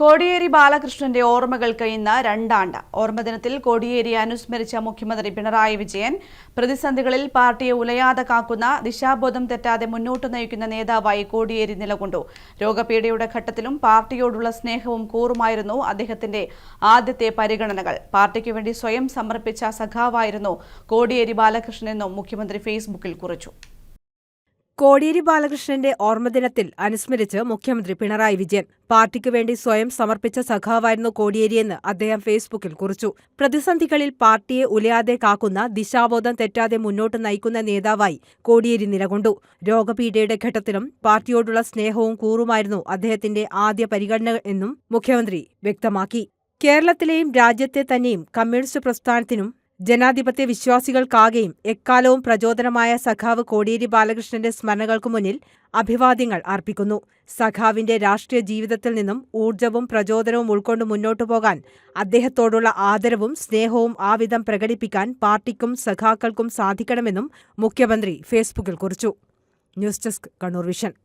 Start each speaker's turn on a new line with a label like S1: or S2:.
S1: കോടിയേരി ബാലകൃഷ്ണന്റെ ഓർമ്മകൾക്ക് ഇന്ന് രണ്ടാണ്ട്. ഓർമ്മദിനത്തിൽ കോടിയേരി അനുസ്മരിച്ച മുഖ്യമന്ത്രി പിണറായി വിജയൻ പ്രതിസന്ധികളിൽ പാർട്ടിയെ ഉലയാതെ കാക്കുന്ന ദിശാബോധം തെറ്റാതെ മുന്നോട്ട് നയിക്കുന്ന നേതാവായി കോടിയേരി നിലകൊണ്ടു. രോഗപീഠയുടെ ഘട്ടത്തിലും പാർട്ടിയോടുള്ള സ്നേഹവും കൂറുമായിരുന്നു അദ്ദേഹത്തിന്റെ ആദ്യത്തെ പരിഗണനകൾ. പാർട്ടിക്ക് വേണ്ടി സ്വയം സമർപ്പിച്ച സഖാവായിരുന്നു കോടിയേരി ബാലകൃഷ്ണനെന്നും മുഖ്യമന്ത്രി ഫേസ്ബുക്കിൽ കുറിച്ചു.
S2: കോടിയേരി ബാലകൃഷ്ണന്റെ ഓർമ്മദിനത്തിൽ അനുസ്മരിച്ച് മുഖ്യമന്ത്രി പിണറായി വിജയൻ പാർട്ടിക്ക് വേണ്ടി സ്വയം സമർപ്പിച്ച സഖാവായിരുന്നു കോടിയേരിയെന്ന് അദ്ദേഹം ഫേസ്ബുക്കിൽ കുറിച്ചു. പ്രതിസന്ധികളിൽ പാർട്ടിയെ ഉലയാതെ കാക്കുന്ന ദിശാബോധം തെറ്റാതെ മുന്നോട്ട് നയിക്കുന്ന നേതാവായി കോടിയേരി നിലകൊണ്ടു. രോഗപീഠയുടെ ഘട്ടത്തിലും പാർട്ടിയോടുള്ള സ്നേഹവും കൂറുമായിരുന്നു അദ്ദേഹത്തിന്റെ ആദ്യ പരിഗണന എന്നും മുഖ്യമന്ത്രി വ്യക്തമാക്കി. കേരളത്തിലെയും രാജ്യത്തെ തന്നെയും കമ്മ്യൂണിസ്റ്റ് പ്രസ്ഥാനത്തിനും ജനാധിപത്യ വിശ്വാസികൾക്കാകെയും എക്കാലവും പ്രചോദനമായ സഖാവ് കോടിയേരി ബാലകൃഷ്ണന്റെ സ്മരണകൾക്കു മുന്നിൽ അഭിവാദ്യങ്ങൾ അർപ്പിക്കുന്നു. സഖാവിന്റെ രാഷ്ട്രീയ ജീവിതത്തിൽ നിന്നും ഊർജവും പ്രചോദനവും ഉൾക്കൊണ്ട് മുന്നോട്ടു പോകാൻ അദ്ദേഹത്തോടുള്ള ആദരവും സ്നേഹവും ആവിധം പ്രകടിപ്പിക്കാൻ പാർട്ടിക്കും സഖാക്കൾക്കും സാധിക്കണമെന്നും മുഖ്യമന്ത്രി ഫേസ്ബുക്കിൽ കുറിച്ചു. News desk Kannur vision.